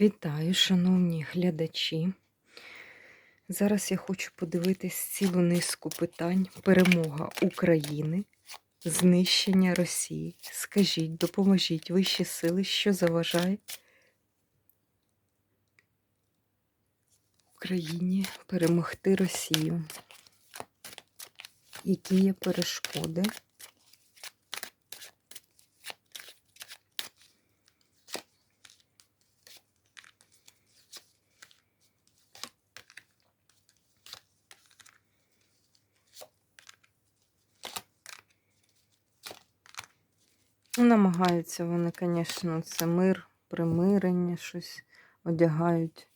Вітаю, шановні глядачі. Зараз я хочу подивитись цілу низку питань. Перемога України, знищення Росії. Скажіть, допоможіть вищі сили, що заважає Україні перемогти Росію. Які є перешкоди? Намагаються вони, звісно, це мир, примирення, щось одягають,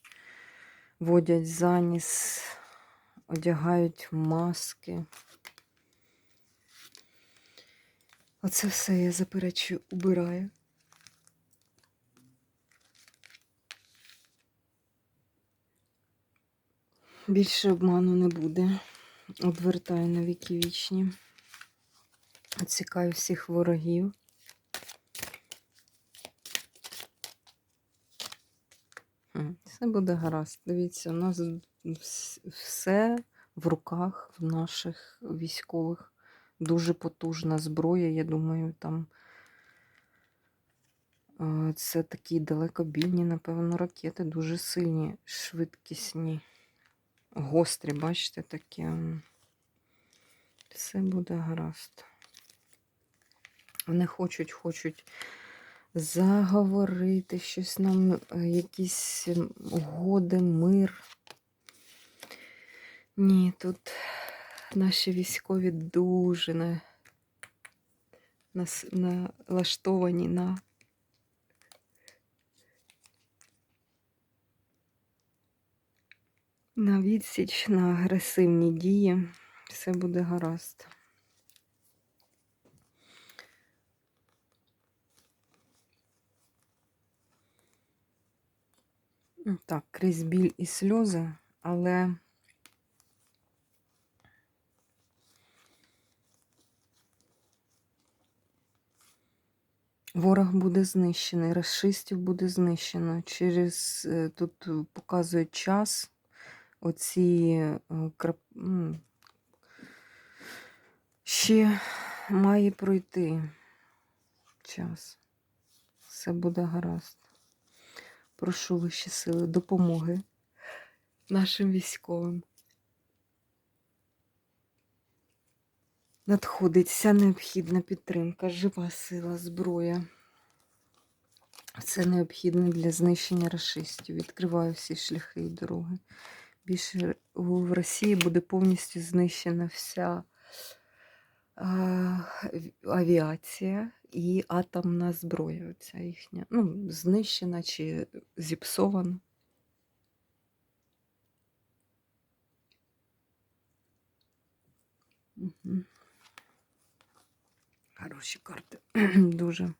водять заніс, одягають маски. Оце все я заперечую, убираю. Більше обману не буде. Одвертаю на віки вічні. Оцікаю всіх ворогів. Все буде гаразд. Дивіться, у нас все в руках в наших військових. Дуже потужна зброя. Я думаю, там е, це такі далекобійні, напевно, ракети, дуже сильні, швидкісні, гострі, бачите, такі. Все буде гаразд. Вони хочуть, хочуть заговорити щось нам, е, якісь угоди, мир. Ні, тут наші військові дуже на, нас- налаштовані на на відсіч, на агресивні дії. Все буде гаразд. Так, крізь біль і сльози, але ворог буде знищений, расистів буде знищено. Через е, тут показує час. Оці е, ще має пройти час. Все буде гаразд. Прошу вищі сили допомоги нашим військовим. Надходить вся необхідна підтримка, жива сила, зброя. Це необхідне для знищення расистів. Відкриваю всі шляхи і дороги. Більше в Росії буде повністю знищена вся а, авіація і атомна зброя. Оця їхня. Ну, знищена чи зіпсована. Мгм. Хороші карти. Дуже.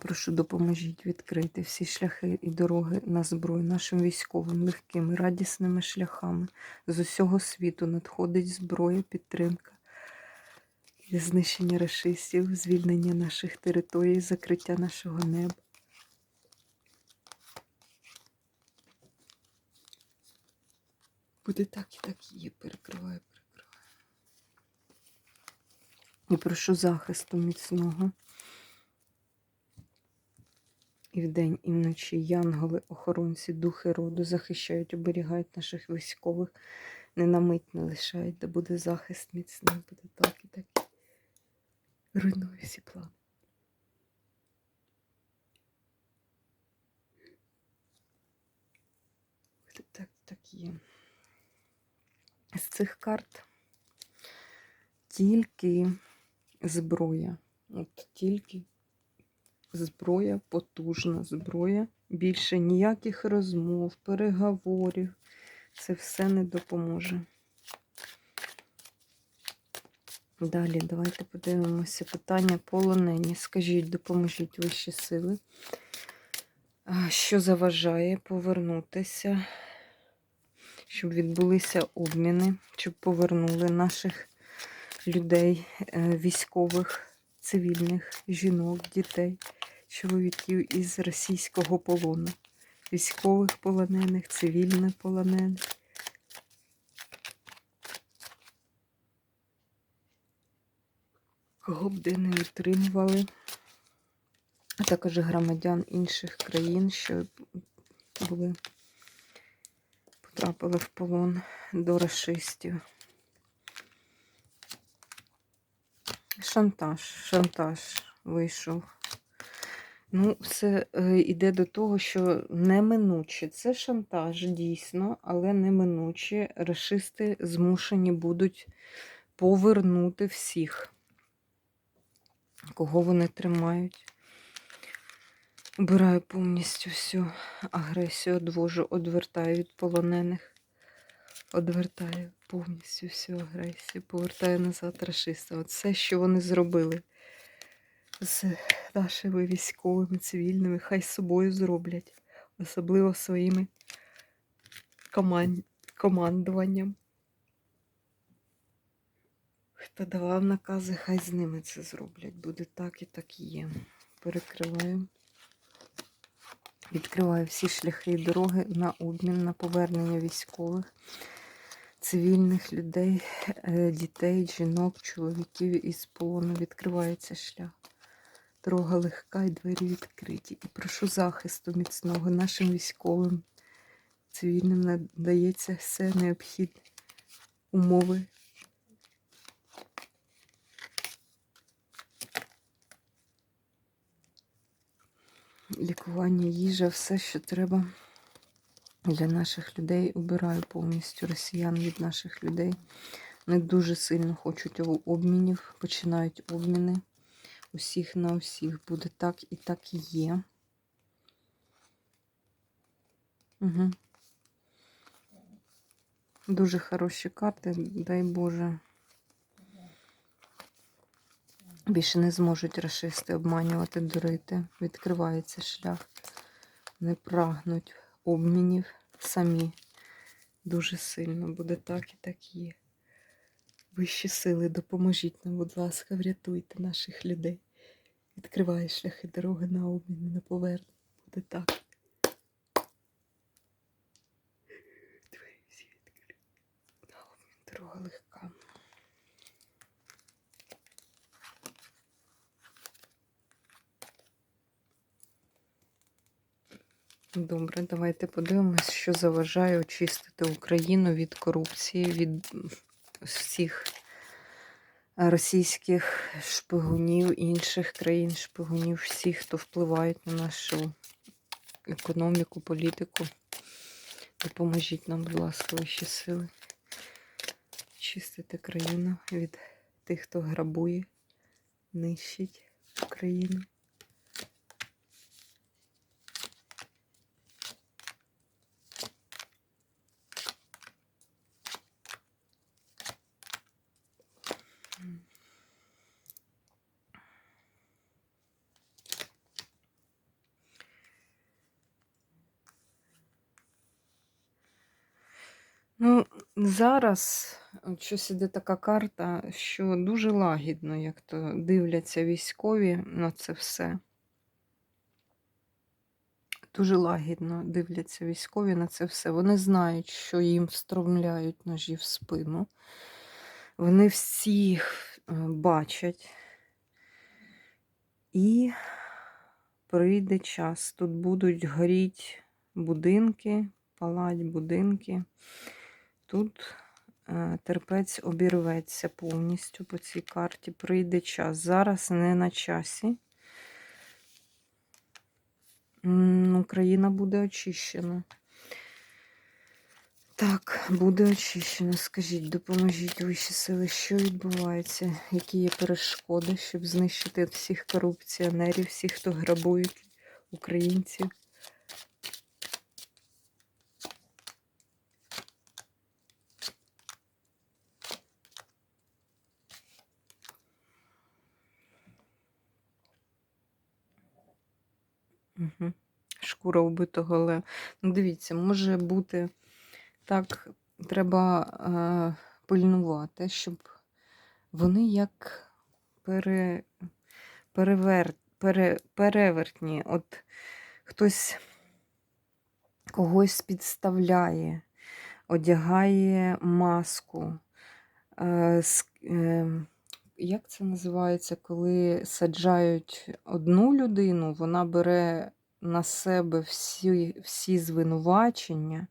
Прошу, допоможіть відкрити всі шляхи і дороги на зброю нашим військовим легкими, радісними шляхами. З усього світу надходить зброя, підтримка знищення расистів, звільнення наших територій, закриття нашого неба. Буде так і так є. Перекриваю, перекриваю. І прошу захисту міцного. І вдень, і вночі янголи, охоронці, духи роду захищають, оберігають наших військових, не на мить не лишають, де буде захист міцний, буде так і так. Руйнує всі плани. Так, так є. З цих карт тільки зброя. От тільки зброя, потужна зброя. Більше ніяких розмов, переговорів. Це все не допоможе. Далі, давайте подивимося питання полонені. Скажіть, допоможіть вищі сили. Що заважає повернутися, щоб відбулися обміни, щоб повернули наших людей, е, військових, цивільних, жінок, дітей, чоловіків із російського полону. Військових полонених, цивільних полонених. Кого б де не утримували, а також громадян інших країн, що були, потрапили в полон до расистів. Шантаж, шантаж вийшов. Ну, все е, йде до того, що неминуче. Це шантаж, дійсно, але неминуче расисти змушені будуть повернути всіх, кого вони тримають. Убираю повністю всю агресію, одвожу, одвертаю від полонених. Одвертаю повністю всю агресію, повертаю назад расиста. От все, що вони зробили з нашими військовими, цивільними, хай з собою зроблять, особливо своїми команд... командуванням. Хто давав накази, хай з ними це зроблять. Буде так і так і є. Перекриваю. Відкриваю всі шляхи і дороги на обмін, на повернення військових, цивільних людей, е, дітей, жінок, чоловіків із полону. Відкривається шлях. Дорога легка і двері відкриті. І прошу захисту міцного нашим військовим, цивільним надається все необхідне умови. Лікування, їжа, все, що треба для наших людей. Убираю повністю росіян від наших людей. Вони дуже сильно хочуть обмінів, починають обміни усіх на усіх. Буде так і так і є. Угу. Дуже хороші карти, дай Боже. Більше не зможуть расисти обманювати, дурити. Відкривається шлях. Не прагнуть обмінів самі. Дуже сильно буде так і так є. Вищі сили, допоможіть нам, будь ласка, врятуйте наших людей. Відкриває шляхи дороги на обмін, на повернення. Буде так. Двері всі відкриті. На обмін дорога легка. Добре, давайте подивимось, що заважає очистити Україну від корупції, від всіх російських шпигунів, інших країн шпигунів, всіх, хто впливають на нашу економіку, політику. Допоможіть нам, будь ласка, вищі сили. Чистити країну від тих, хто грабує, нищить Україну. Ну, зараз щось іде така карта, що дуже лагідно, як то дивляться військові на це все. Дуже лагідно дивляться військові на це все. Вони знають, що їм встромляють ножі в спину. Вони всіх е, бачать. І прийде час. Тут будуть горіти будинки, палать будинки. Тут е, терпець обірветься повністю по цій карті. Прийде час. Зараз не на часі. Україна буде очищена. Так, буде очищена. Скажіть, допоможіть вищі сили, що відбувається, які є перешкоди, щоб знищити всіх корупціонерів, всіх, хто грабують українців. Шкура вбитого лева. Ну, дивіться, може бути так, треба е, пильнувати, щоб вони як пере, перевер, пере, перевертні. От хтось когось підставляє, одягає маску. Е, е, як це називається, коли саджають одну людину, вона бере на себе всі, всі звинувачення.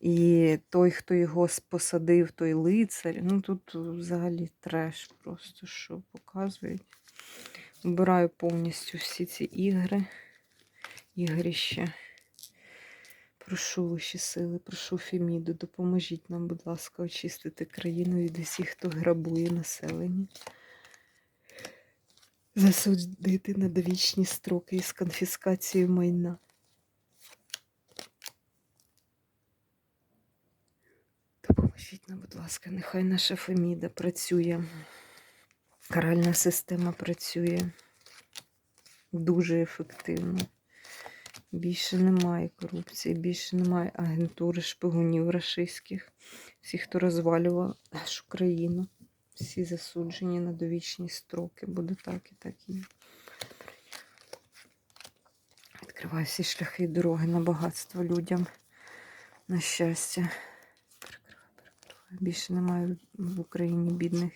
І той, хто його посадив, той лицар. Ну тут взагалі треш просто що показують. Вбираю повністю всі ці ігри, ігрища. Прошу вищі сили, прошу Феміду, допоможіть нам, будь ласка, очистити країну від усіх, хто грабує населення. Засудити на довічні строки із конфіскацією майна. Допоможіть нам, будь ласка, нехай наша Феміда працює. Каральна система працює дуже ефективно. Більше немає корупції, більше немає агентури шпигунів рашистських. Всі, хто розвалював нашу країну, всі засуджені на довічні строки. Буде так і так і. Відкриваю всі шляхи і дороги на багатство людям, на щастя. Більше немає в Україні бідних.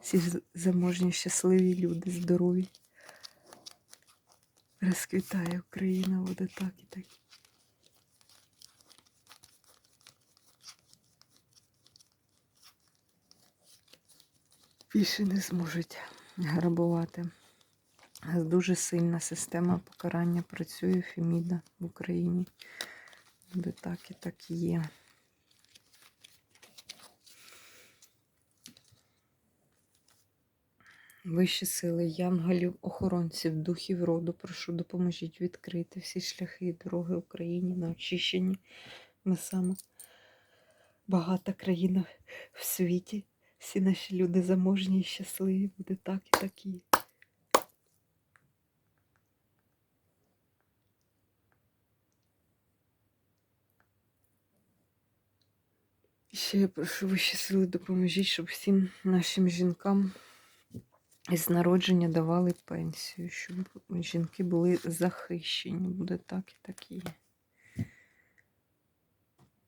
Всі заможні, щасливі люди, здорові. Розквітає Україна, буде так і так. Більше не зможуть грабувати. Дуже сильна система покарання працює Феміда в Україні. Буде так і так і є. Вищі сили, янголів, охоронців, духів роду, прошу, допоможіть відкрити всі шляхи і дороги Україні на очищенні. Ми саме багата країна в світі. Всі наші люди заможні і щасливі. Буде так і так і є. І Ще я прошу вищі сили, допоможіть, щоб всім нашим жінкам з народження давали пенсію, щоб жінки були захищені. Буде так і так і.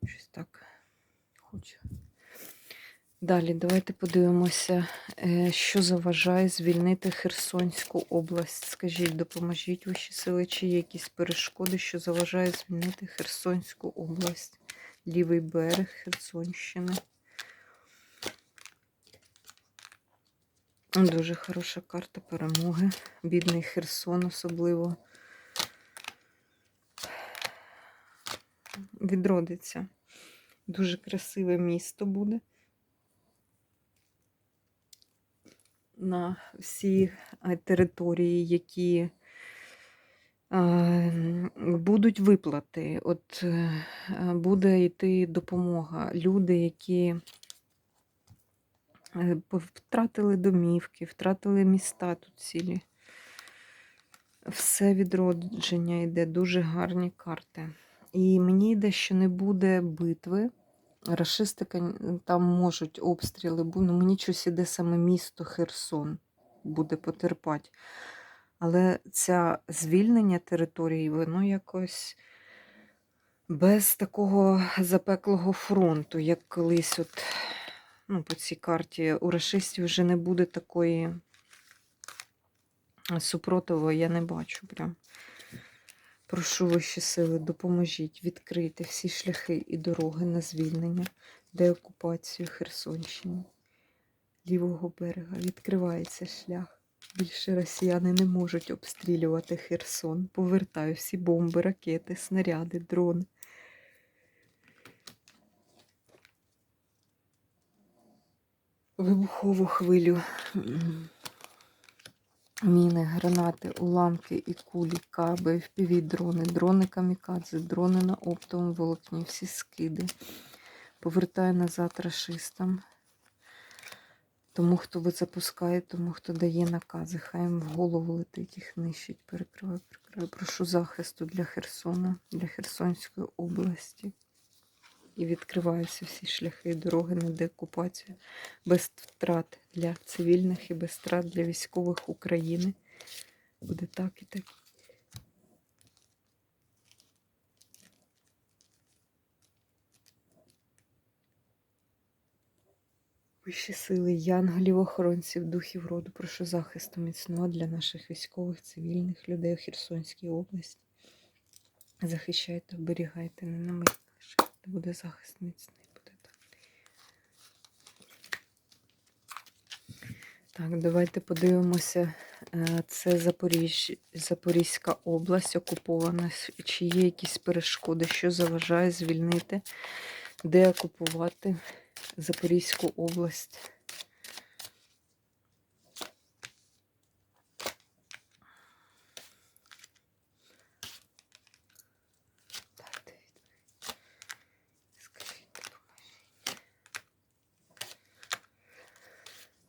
Щось так хочу. Далі давайте подивимося, е, що заважає звільнити Херсонську область. Скажіть, допоможіть ваші сили, чи є якісь перешкоди, що заважає звільнити Херсонську область, лівий берег Херсонщини. Дуже хороша карта перемоги. Бідний Херсон особливо відродиться. Дуже красиве місто буде. На всі е, території, які е, будуть виплати. От е, буде йти допомога. Люди, які втратили домівки, втратили міста тут цілі. Все відродження йде, дуже гарні карти. І мені йде, що не буде битви. Рашисти там можуть обстріли, ну мені щось іде саме місто Херсон буде потерпати. Але це звільнення території, воно якось без такого запеклого фронту, як колись от, ну, по цій карті у рашистів вже не буде такої супротиву, я не бачу прям. Прошу вищі сили, допоможіть відкрити всі шляхи і дороги на звільнення, деокупацію Херсонщини, лівого берега. Відкривається шлях. Більше росіяни не можуть обстрілювати Херсон. Повертаю всі бомби, ракети, снаряди, дрони. Вибухову хвилю. Міни, гранати, уламки і кулі, каби, впіві дрони, дрони камікадзе, дрони на оптовому волокні, всі скиди. Повертаю назад рашистам. Тому, хто ви запускає, тому, хто дає накази, хай їм в голову летить, їх нищить, перекриваю, перекриваю. Прошу захисту для Херсона, для Херсонської області. І відкриваються всі шляхи і дороги на деокупацію без втрат для цивільних і без втрат для військових України. Буде так і так. Вищі сили, янголів, охоронців, духів роду, прошу захисту міцного для наших військових, цивільних людей у Херсонській області. Захищайте, оберігайте, не на мить наших. Буде захист міцний, буде так. Так, давайте подивимося. Е, Це Запоріж... Запорізька область окупована. Чи є якісь перешкоди, що заважає звільнити, де окупувати Запорізьку область?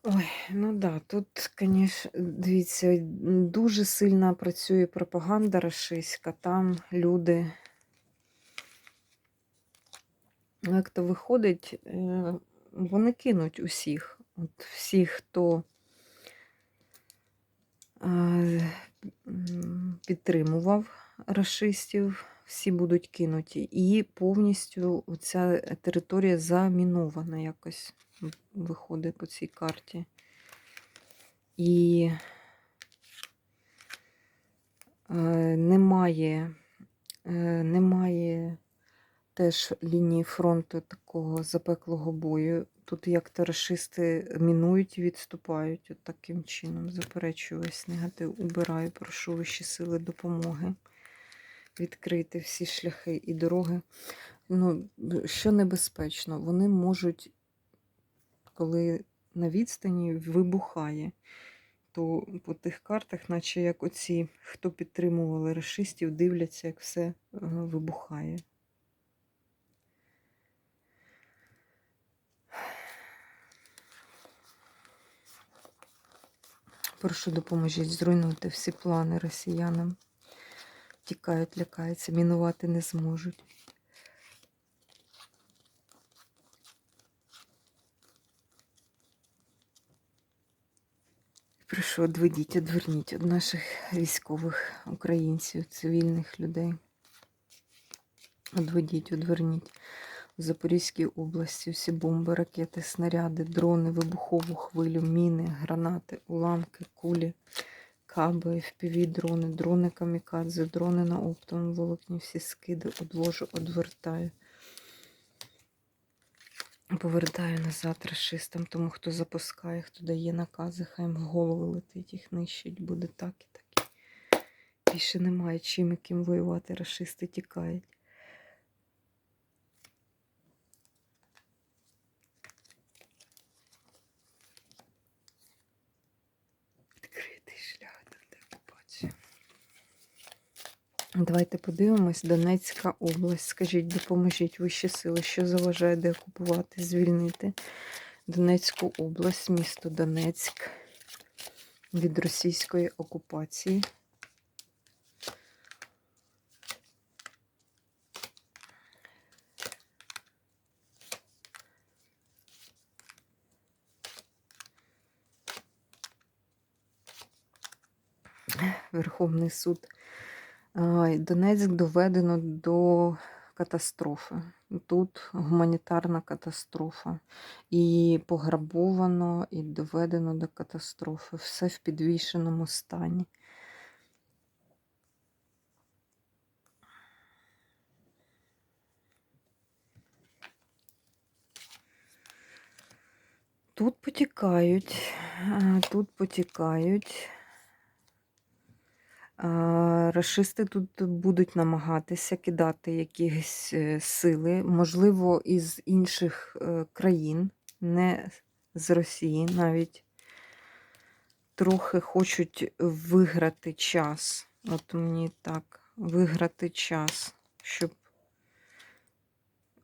Ой, ну да, тут, звісно, дивіться, дуже сильно працює пропаганда рашистська. Там люди, ну, як то виходить, е, вони кинуть усіх. От всіх, хто підтримував рашистів, всі будуть кинуті. І повністю ця територія замінована якось виходить по цій карті. І е, немає, е, немає теж лінії фронту такого запеклого бою. Тут як тарашисти мінують і відступають. От таким чином заперечую весь негатив. Убираю, прошу вищі сили допомоги. Відкрити всі шляхи і дороги. Ну, що небезпечно, вони можуть коли на відстані вибухає, то по тих картах, наче як оці, хто підтримували расистів, дивляться, як все е, вибухає. Прошу допоможіть зруйнувати всі плани росіянам. Тікають, лякаються, мінувати не зможуть. Прошу, одведіть, одверніть від наших військових українців, цивільних людей. Одведіть, одверніть в Запорізькій області всі бомби, ракети, снаряди, дрони, вибухову хвилю, міни, гранати, уламки, кулі, каби, FPV, дрони, камікадзе, дрони на оптовому волокні, всі скиди одвожу, одвертаю. Повертаю назад расистам, тому хто запускає, хто дає накази, хай в голову летить, їх нищить, буде так і так. Більше немає чим яким воювати, расисти тікають. Відкритий шлях до деокупації. Давайте подивимось. Донецька область. Скажіть, допоможіть вищі сили, що заважає деокупувати, звільнити Донецьку область, місто Донецьк від російської окупації. Верховний суд. Донецьк доведено до катастрофи. Тут гуманітарна катастрофа. І пограбовано, і доведено до катастрофи. Все в підвішеному стані. Тут потікають, тут потікають. Рашисти тут будуть намагатися кидати якісь е, сили, можливо, із інших е, країн, не з Росії навіть. Трохи хочуть виграти час. От мені так, виграти час, щоб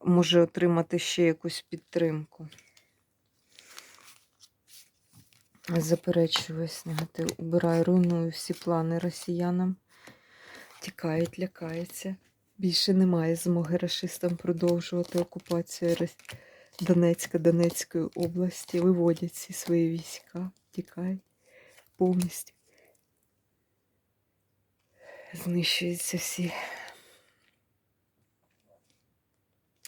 може отримати ще якусь підтримку. Заперечую весь негатив. Убираю, руйную всі плани росіянам. Тікають, лякаються. Більше немає змоги расистам продовжувати окупацію Донецька, Донецької області. Виводять всі свої війська, тікають повністю. знищуються всі.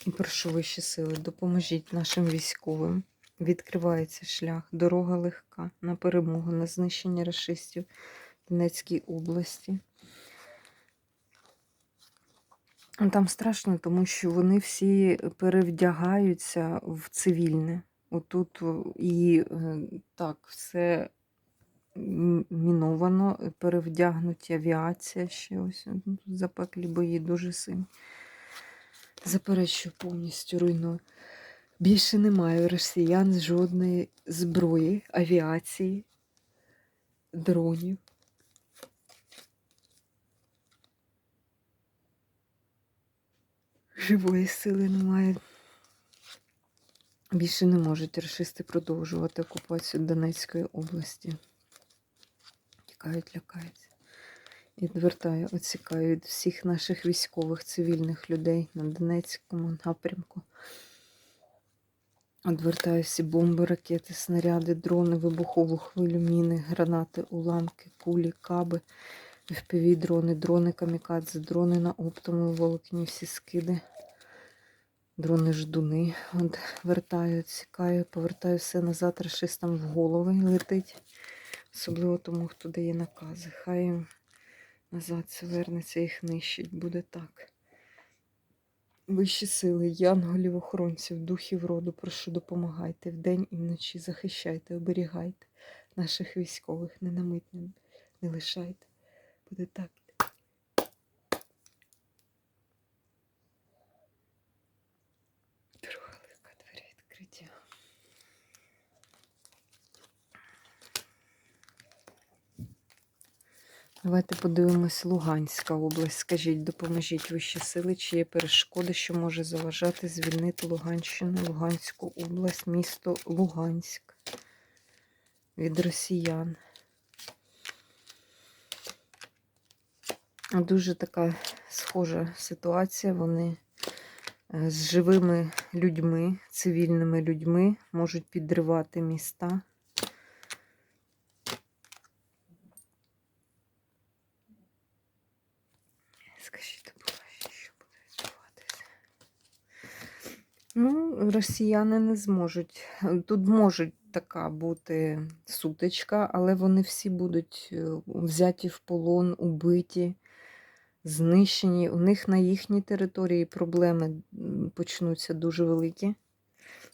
І прошу вищі сили, допоможіть нашим військовим. Відкривається шлях, дорога легка на перемогу, на знищення расистів в Донецькій області. Там страшно, тому що вони всі перевдягаються в цивільне. Отут і е, так, все міновано, е, перевдягнуті авіація ще ось. Тут запеклі бої дуже сильні. Заперечую повністю руйную. Більше немає у росіян жодної зброї, авіації, дронів. Живої сили немає. Більше не можуть рашисти продовжувати окупацію Донецької області. Тікають, лякаються. Відвертаю, оцікаю від всіх наших військових, цивільних людей на Донецькому напрямку. Одвертаю всі бомби, ракети, снаряди, дрони, вибухову хвилю, міни, гранати, уламки, кулі, каби, FPV дрони, дрони камікадзе, дрони на оптовому волокні, всі скиди, дрони ждуни. От вертаю, цікаю, повертаю все назад, рашистам в голови летить. Особливо тому, хто дає накази. Хай назад це вернеться, їх нищить. Буде так. Вищі сили, янголів, охоронців, духів роду, прошу, допомагайте вдень і вночі, захищайте, оберігайте наших військових, не на не, не лишайте. Буде так. Дорога легка, двері відкриті. Давайте подивимось Луганська область. Скажіть, допоможіть вищі сили, чи є перешкоди, що може заважати звільнити Луганщину, Луганську область, місто Луганськ від росіян. Дуже така схожа ситуація. Вони е, з живими людьми, цивільними людьми можуть підривати міста. Скажіть, допоможіть, що буде відбуватися. Ну, росіяни не зможуть. Тут може така бути сутичка, але вони всі будуть е, взяті в полон, убиті, знищені. У них на їхній території проблеми почнуться дуже великі.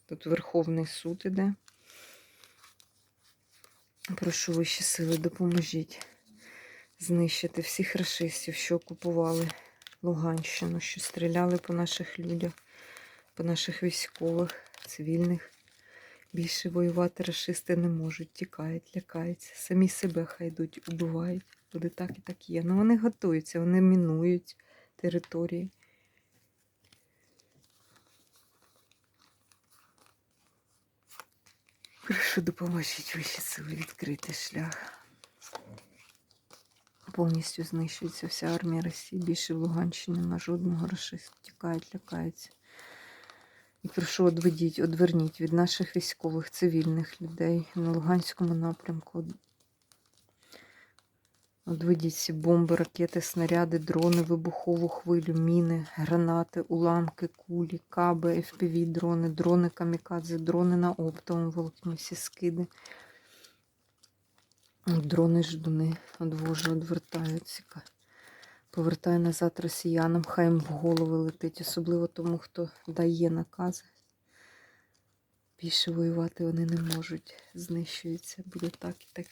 Тут Верховний суд іде. Прошу вищі сили, допоможіть знищити всіх расистів, що окупували Луганщину, що стріляли по наших людях, по наших військових, цивільних. Більше воювати расисти не можуть, тікають, лякаються. Самі себе хай йдуть, убивають. Буде так і так є. Ну вони готуються, вони мінують території. Прошу допоможіть вищі сили відкрити шлях. Повністю знищується вся армія Росії. Більше в Луганщині на жодного расиста. Тікають, лякаються. І прошу одведіть, одверніть від наших військових, цивільних людей на Луганському напрямку. Одведіть всі бомби, ракети, снаряди, дрони, вибухову хвилю, міни, гранати, уламки, кулі, каби, FPV дрони, дрони камікадзе, дрони на оптовому волокні, всі скиди. Дрони ждуни одвожу, одвертаю, ціка. Повертаю назад росіянам, хай їм в голови летить, особливо тому, хто дає накази. Більше воювати вони не можуть, знищуються, буде так і так.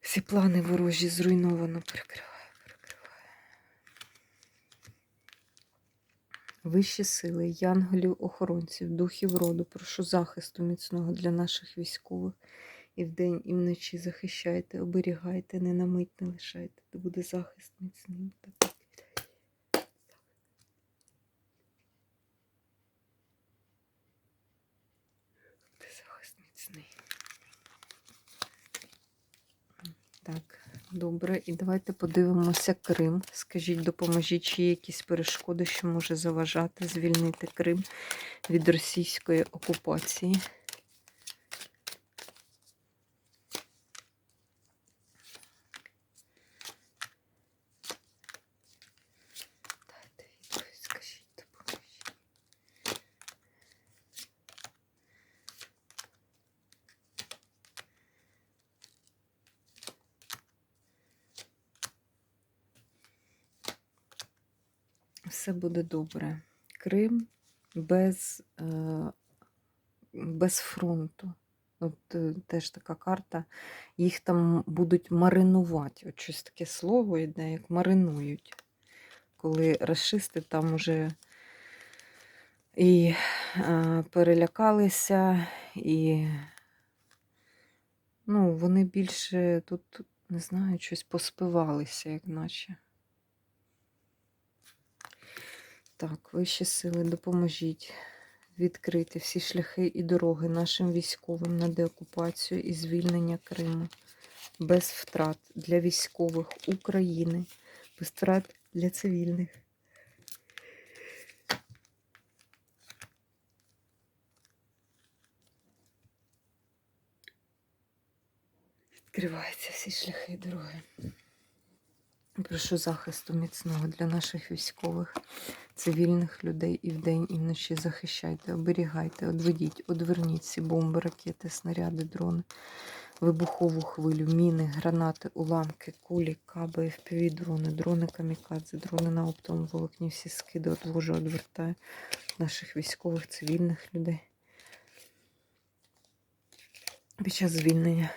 Всі плани ворожі зруйновано перекриваю, перекриваю. Вищі сили, янголів, охоронців, духів роду, прошу захисту міцного для наших військових. І вдень, і вночі захищайте, оберігайте, не на мить не лишайте, де буде захист міцний. Захист міцний. Так, добре. І давайте подивимося Крим. Скажіть, допоможіть, чи є якісь перешкоди, що може заважати звільнити Крим від російської окупації. Все буде добре. Крим без, е, без фронту. От е, теж така карта. Їх там будуть маринувати. От щось таке слово йде, як маринують. Коли расисти там уже і е, перелякалися, і ну, вони більше тут, не знаю, щось поспивалися, як наче. Так, вищі сили, допоможіть відкрити всі шляхи і дороги нашим військовим на деокупацію і звільнення Криму без втрат для військових України, без втрат для цивільних. Відкриваються всі шляхи і дороги. Прошу захисту міцного для наших військових, цивільних людей і вдень, і вночі захищайте, оберігайте, одведіть, одверніть всі бомби, ракети, снаряди, дрони, вибухову хвилю, міни, гранати, уламки, кулі, каби, FPV, дрони, дрони камікадзе, дрони на оптовому волокні, всі скиди одвожу, одвертаю наших військових, цивільних людей. Під час звільнення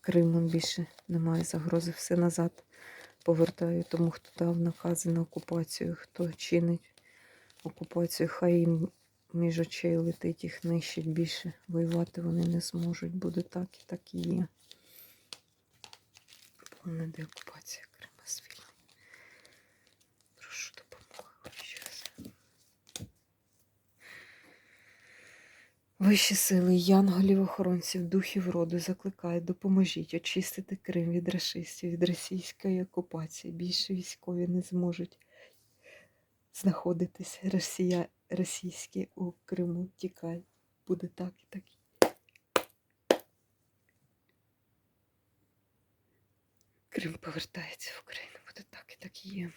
Криму більше немає загрози, все назад повертаю тому, хто дав накази на окупацію, хто чинить окупацію, хай їм між очей летить, їх нищить більше. Воювати вони не зможуть. Буде так і так і є. Повна деокупація Крима звільнення. Прошу допомоги. Щас. Вищі сили, янголів, охоронців, духів роду закликаю, допоможіть очистити Крим від расистів, від російської окупації. Більше військові не зможуть знаходитися. Росія, російські у Криму тікай. Буде так і так. Крим повертається в Україну. Буде так і так є.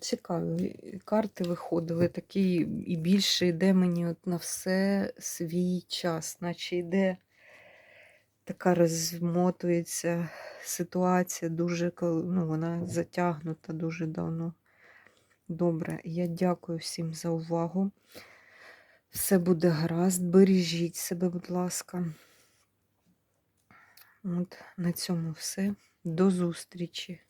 Цікаві карти виходили, такі і більше йде мені от на все свій час, наче йде така розмотується ситуація, дуже ну, вона затягнута дуже давно. Добре, я дякую всім за увагу. Все буде гаразд, бережіть себе, будь ласка. От на цьому все. До зустрічі.